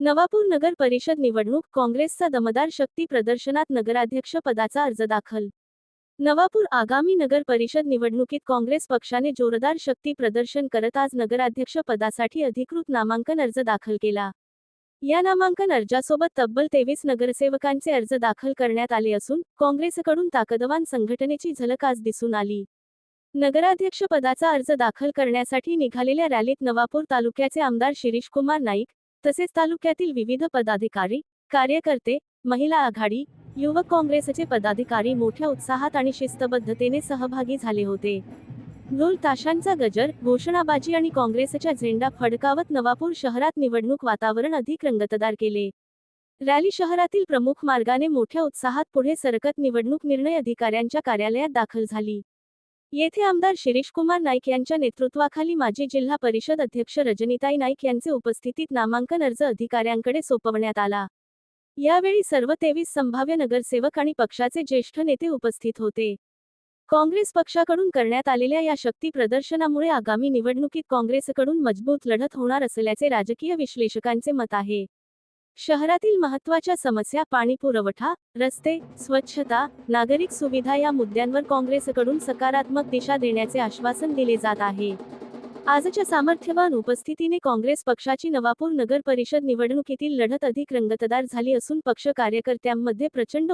नवापूर नगर परिषद निवडणूक काँग्रेसचा दमदार शक्ती प्रदर्शनात नगराध्यक्ष पदाचा अर्ज दाखल. नवापूर आगामी नगर परिषद निवडणुकीत काँग्रेस पक्षाने जोरदार शक्ती प्रदर्शन करत आज नगराध्यक्ष पदासाठी अधिकृत नामांकन अर्ज दाखल केला. या नामांकन अर्जासोबत तब्बल तेवीस नगरसेवकांचे अर्ज दाखल करण्यात आले असून काँग्रेसकडून ताकदवान संघटनेची झलक आज दिसून आली. नगराध्यक्षपदाचा अर्ज दाखल करण्यासाठी निघालेल्या रॅलीत नवापूर तालुक्याचे आमदार शिरीषकुमार नाईक तसेच तालुक्यातील विविध पदाधिकारी कार्यकर्ते महिला आघाडी युवक काँग्रेसचे पदाधिकारी मोठ्या उत्साहात आणि शिस्तबद्धतेने सहभागी झाले होते. ढोल ताशांचा गजर घोषणाबाजी आणि काँग्रेसच्या झेंडा फडकावत नवापूर शहरात निवडणूक वातावरण अधिक रंगतदार केले. रॅली शहरातील प्रमुख मार्गाने मोठ्या उत्साहात पुढे सरकत निवडणूक निर्णय अधिकाऱ्यांच्या कार्यालयात दाखल झाली. येथे आमदार शिरीष कुमार नाईक यांच्या नेतृत्वाखाली माजी जिल्हा परिषद अध्यक्ष रजनीताई नाईक यांचे उपस्थितीत नामांकन अर्ज अधिकाऱ्यांकडे सोपवण्यात आला. यावेळी सर्व तेवीस संभाव्य नगरसेवक आणि पक्षाचे ज्येष्ठ नेते उपस्थित होते. काँग्रेस पक्षाकडून करण्यात आलेल्या या शक्ती प्रदर्शनामुळे आगामी निवडणुकीत काँग्रेसकडून मजबूत लढत होणार असल्याचे राजकीय विश्लेषकांचे मत आहे. शहरातील महत्त्वाच्या समस्या पाणी पुरवठा रस्ते स्वच्छता नागरिक सुविधा या मुद्द्यांवर काँग्रेसकडून सकारात्मक दिशा देण्याचे आश्वासन दिले जात आहे. आजच्या सामर्थ्यवान उपस्थितीने काँग्रेस पक्षाची नवापूर नगर परिषद निवडणुकीतील लढत अधिक रंगतदार झाली असून पक्ष कार्यकर्त्यांमध्ये प्रचंड